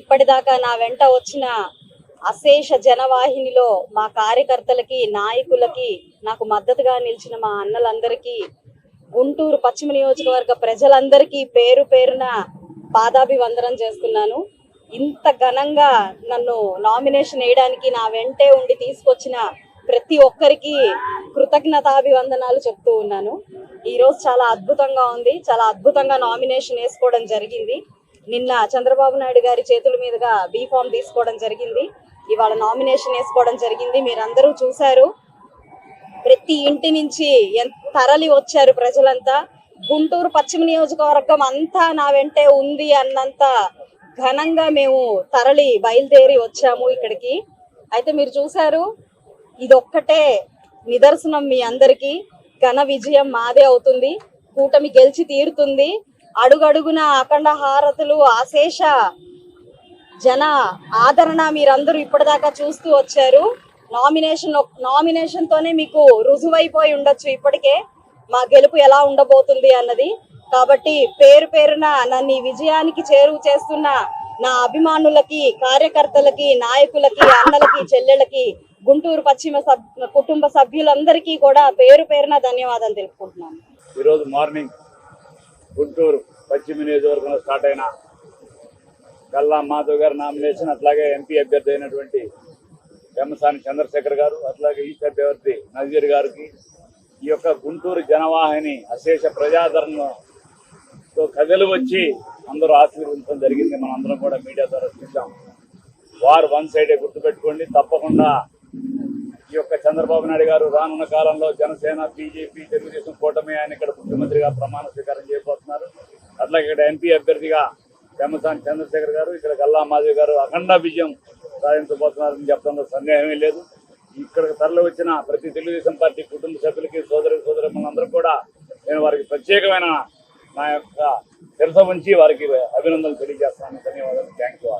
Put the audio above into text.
ఇప్పటిదాకా నా వెంట వచ్చిన అశేష జనవాహినిలో మా కార్యకర్తలకి నాయకులకి నాకు మద్దతుగా నిలిచిన మా అన్నలందరికీ గుంటూరు పశ్చిమ నియోజకవర్గ ప్రజలందరికీ పేరు పేరున పాదాభివందనం చేస్తున్నాను. ఇంత ఘనంగా నన్ను నామినేషన్ వేయడానికి నా వెంటే ఉండి తీసుకొచ్చిన ప్రతి ఒక్కరికి కృతజ్ఞతాభివందనాలు చెప్తూ ఉన్నాను. ఈ రోజు చాలా అద్భుతంగా ఉంది. చాలా అద్భుతంగా నామినేషన్ వేసుకోవడం జరిగింది. నిన్న చంద్రబాబు నాయుడు గారి చేతుల మీదుగా బీ ఫామ్ తీసుకోవడం జరిగింది. ఇవాళ నామినేషన్ వేసుకోవడం జరిగింది. మీరందరూ చూశారు. ప్రతి ఇంటి నుంచి ఎంత తరలి వచ్చారు ప్రజలంతా. గుంటూరు పశ్చిమ నియోజకవర్గం అంతా నా వెంటే ఉంది అన్నంత ఘనంగా మేము తరలి బయలుదేరి వచ్చాము ఇక్కడికి. అయితే మీరు చూశారు ఇదొక్కటే నిదర్శనం మీ అందరికీ. ఘన విజయం మాదే అవుతుంది. కూటమి గెలిచి తీరుతుంది. అడుగడుగున అఖండ హారతులు ఆశేష జన ఆదరణ మీరందరూ ఇప్పటిదాకా చూస్తూ వచ్చారు. నామినేషన్ నామినేషన్ తోనే మీకు రుజువైపోయి ఉండొచ్చు ఇప్పటికే. మా గెలుపు ఎలా ఉండబోతుంది అన్నది. కాబట్టి పేరు పేరున నన్ను ఈ విజయానికి చేరువ చేస్తున్న నా అభిమానులకి కార్యకర్తలకి నాయకులకి అన్నలకి చెల్లెళ్ళకి గుంటూరు పశ్చిమ సబ్ కుటుంబ సభ్యులందరికీ కూడా పేరు పేరున ధన్యవాదాలు తెలుపుకుంటున్నాను. ఈరోజు మార్నింగ్ గుంటూరు పశ్చిమ నియోజకవర్గంలో స్టార్ట్ అయిన గల్లా మాధవ్ గారి నామినేషన్ అట్లాగే ఎంపీ అభ్యర్థి అయినటువంటి వెమ్మసాని చంద్రశేఖర్ గారు అట్లాగే ఈస్ట్ అభ్యర్థి నజీర్ గారికి ఈ యొక్క గుంటూరు జనవాహిని అశేష ప్రజాదరణతో కథలు వచ్చి అందరూ ఆశీర్వదించడం జరిగింది. మనందరం కూడా మీడియా ద్వారా చూసాం వారు వన్ సైడే గుర్తుపెట్టుకోండి. తప్పకుండా ఈ యొక్క చంద్రబాబు నాయుడు గారు రానున్న కాలంలో జనసేన బీజేపీ తెలుగుదేశం కూటమి ఆయన ఇక్కడ ముఖ్యమంత్రిగా ప్రమాణ స్వీకారం చేయబోతున్నారు. అట్లాగే ఇక్కడ ఎంపీ అభ్యర్థిగా పెమ్మసాని చంద్రశేఖర్ గారు ఇక్కడ గల్లా మాధవి గారు అఖండ విజయం సాధించబోతున్నారని చెప్పడంలో సందేహమే లేదు. ఇక్కడికి తరలి వచ్చిన ప్రతి తెలుగుదేశం పార్టీ కుటుంబ సభ్యులకి సోదరి సోదరులందరూ కూడా నేను వారికి ప్రత్యేకమైన నా యొక్క శిరస ఉంచి వారికి అభినందనలు తెలియజేస్తాను ధన్యవాదాలు. Thank you